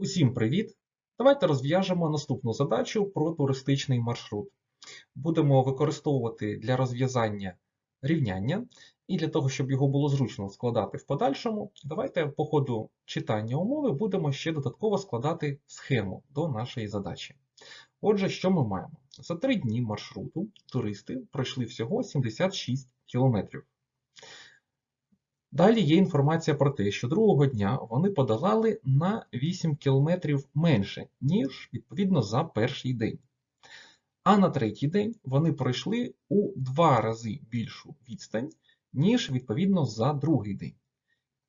Усім привіт! Давайте розв'яжемо наступну задачу про туристичний маршрут. Будемо використовувати для розв'язання рівняння, і для того, щоб його було зручно складати в подальшому, давайте по ходу читання умови будемо ще додатково складати схему до нашої задачі. Отже, що ми маємо? За три дні маршруту туристи пройшли всього 76 кілометрів. Далі є інформація про те, що другого дня вони подолали на 8 кілометрів менше, ніж відповідно за перший день. А на третій день вони пройшли у два рази більшу відстань, ніж відповідно за другий день.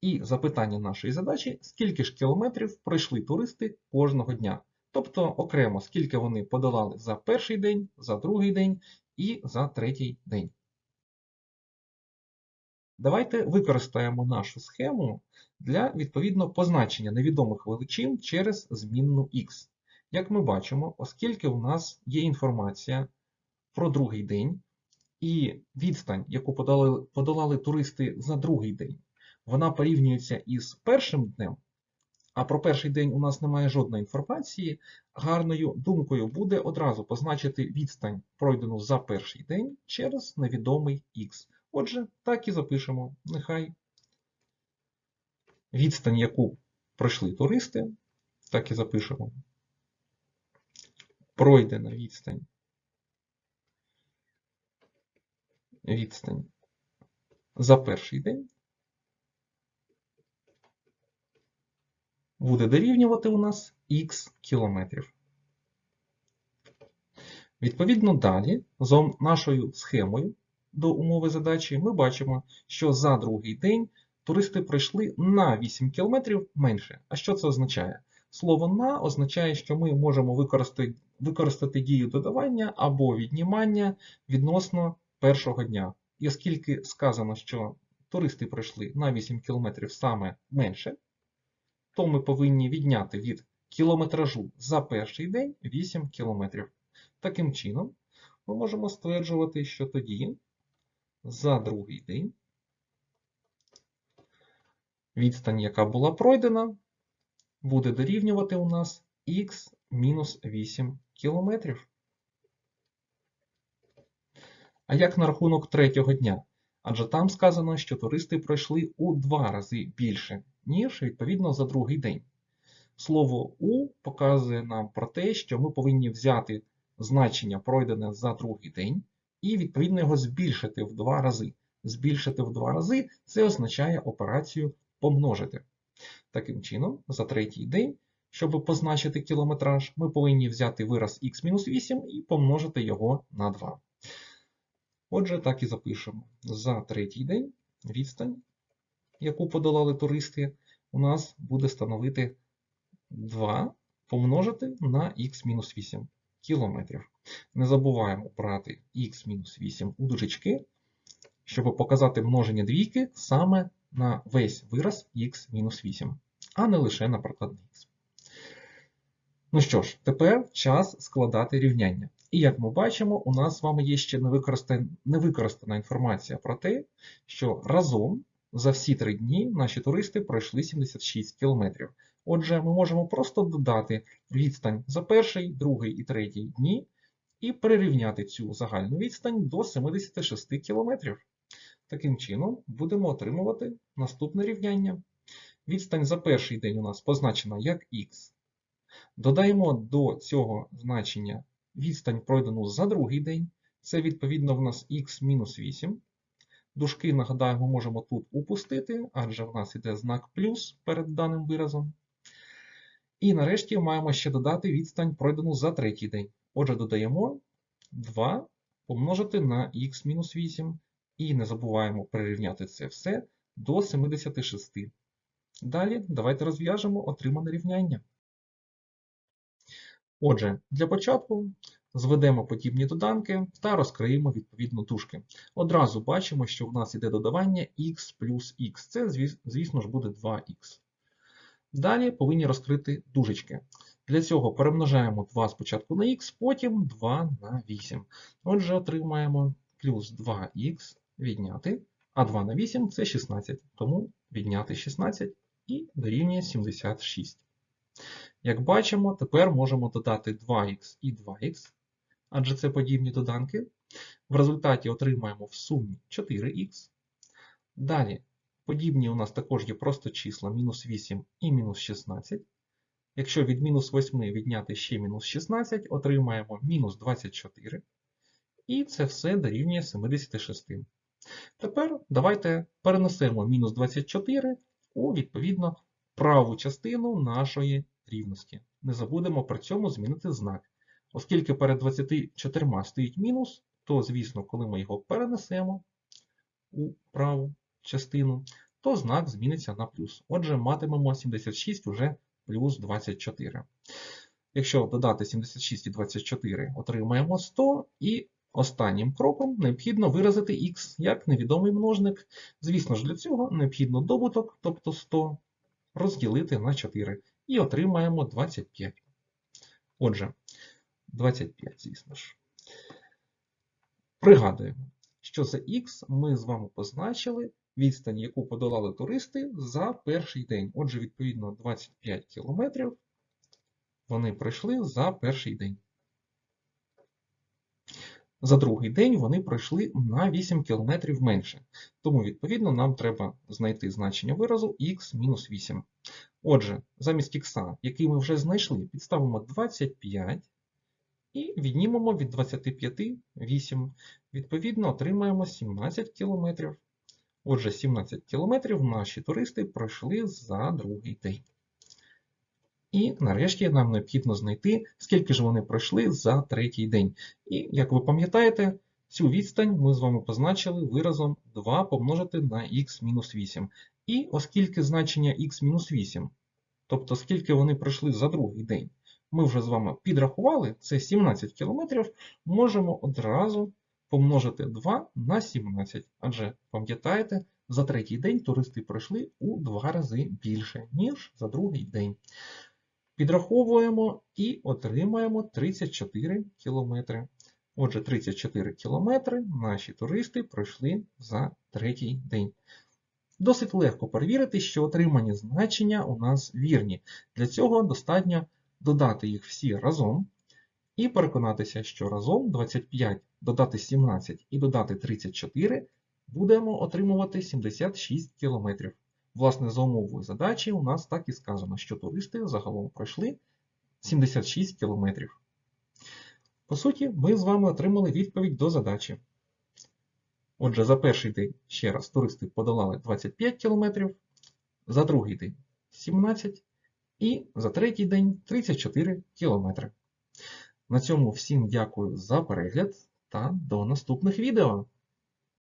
І запитання нашої задачі: скільки ж кілометрів пройшли туристи кожного дня? Тобто окремо, скільки вони подолали за перший день, за другий день і за третій день. Давайте використаємо нашу схему для відповідно позначення невідомих величин через змінну x. Як ми бачимо, оскільки у нас є інформація про другий день, і відстань, яку подолали, подолали туристи за другий день, вона порівнюється із першим днем, а про перший день у нас немає жодної інформації, гарною думкою буде одразу позначити відстань, пройдену за перший день через невідомий x. Отже, так і запишемо. Нехай відстань, яку пройшли туристи, так і запишемо. Пройдена відстань. Відстань за перший день буде дорівнювати у нас х кілометрів. Відповідно, далі, за нашою схемою, до умови задачі, ми бачимо, що за другий день туристи пройшли на 8 км менше. А що це означає? Слово на означає, що ми можемо використати, використати дію додавання або віднімання відносно першого дня. І оскільки сказано, що туристи пройшли на 8 км саме менше, то ми повинні відняти від кілометражу за перший день 8 км. Таким чином, ми можемо стверджувати, що тоді за другий день. Відстань, яка була пройдена, буде дорівнювати у нас х мінус 8 кілометрів. А як на рахунок третього дня? Адже там сказано, що туристи пройшли у два рази більше, ніж відповідно за другий день. Слово У показує нам про те, що ми повинні взяти значення пройдене за другий день, і відповідно його збільшити в два рази. Збільшити в два рази це означає операцію помножити. Таким чином, за третій день, щоб позначити кілометраж, ми повинні взяти вираз х-8 і помножити його на 2. Отже, так і запишемо. За третій день відстань, яку подолали туристи, у нас буде становити 2 помножити на х-8 кілометрів. Не забуваємо брати х-8 у дужечки, щоб показати множення двійки саме на весь вираз х-8, а не лише на прикладний х. Ну що ж, тепер час складати рівняння. І як ми бачимо, у нас з вами є ще невикористана інформація про те, що разом за всі три дні наші туристи пройшли 76 кілометрів. Отже, ми можемо просто додати відстань за перший, другий і третій дні і перерівняти цю загальну відстань до 76 км. Таким чином, будемо отримувати наступне рівняння. Відстань за перший день у нас позначена як х. Додаємо до цього значення відстань пройдену за другий день. Це відповідно в нас х-8. Дужки, нагадаємо, можемо тут упустити, адже в нас йде знак плюс перед даним виразом. І нарешті маємо ще додати відстань пройдену за третій день. Отже, додаємо 2 помножити на х-8 і не забуваємо перерівняти це все до 76. Далі давайте розв'яжемо отримане рівняння. Отже, для початку зведемо подібні доданки та розкриємо відповідно дужки. Одразу бачимо, що в нас йде додавання х плюс х. Це, звісно ж, буде 2х. Далі повинні розкрити дужечки. Для цього перемножаємо 2 спочатку на х, потім 2 на 8. Отже, отримаємо плюс 2х відняти, а 2 на 8 це 16, тому відняти 16 і дорівнює 76. Як бачимо, тепер можемо додати 2х і 2х, адже це подібні доданки. В результаті отримаємо в сумі 4х. Далі, подібні у нас також є просто числа мінус 8 і мінус 16. Якщо від мінус 8 відняти ще мінус 16, отримаємо мінус 24. І це все дорівнює 76. Тепер давайте перенесемо мінус 24 у відповідно праву частину нашої рівності. Не забудемо при цьому змінити знак. Оскільки перед 24 стоїть мінус, то, звісно, коли ми його перенесемо у праву частину, то знак зміниться на плюс. Отже, матимемо 76 уже плюс 24. Якщо додати 76 і 24, отримаємо 100, і останнім кроком необхідно виразити х як невідомий множник. Звісно ж, для цього необхідно добуток, тобто 100, розділити на 4, і отримаємо 25. Отже, 25, звісно ж. Пригадуємо, що за х ми з вами позначили відстань, яку подолали туристи за перший день. Отже, відповідно, 25 кілометрів вони пройшли за перший день. За другий день вони пройшли на 8 км менше. Тому, відповідно, нам треба знайти значення виразу х-8. Отже, замість х, який ми вже знайшли, підставимо 25 і віднімемо від 25 8. Відповідно, отримаємо 17 км. Отже, 17 км наші туристи пройшли за другий день. І нарешті нам необхідно знайти, скільки ж вони пройшли за третій день. І, як ви пам'ятаєте, цю відстань ми з вами позначили виразом 2 помножити на х-8. І оскільки значення х-8, тобто скільки вони пройшли за другий день, ми вже з вами підрахували, це 17 км, можемо одразу помножити 2 на 17. Адже, пам'ятаєте, за третій день туристи пройшли у 2 рази більше, ніж за другий день. Підраховуємо і отримаємо 34 кілометри. Отже, 34 кілометри наші туристи пройшли за третій день. Досить легко перевірити, що отримані значення у нас вірні. Для цього достатньо додати їх всі разом і переконатися, що разом 25 додати 17 і додати 34 будемо отримувати 76 кілометрів. Власне, за умовою задачі у нас так і сказано, що туристи загалом пройшли 76 кілометрів. По суті, ми з вами отримали відповідь до задачі. Отже, за перший день, ще раз, туристи подолали 25 кілометрів, за другий день 17 і за третій день 34 кілометри. На цьому всім дякую за перегляд та до наступних відео!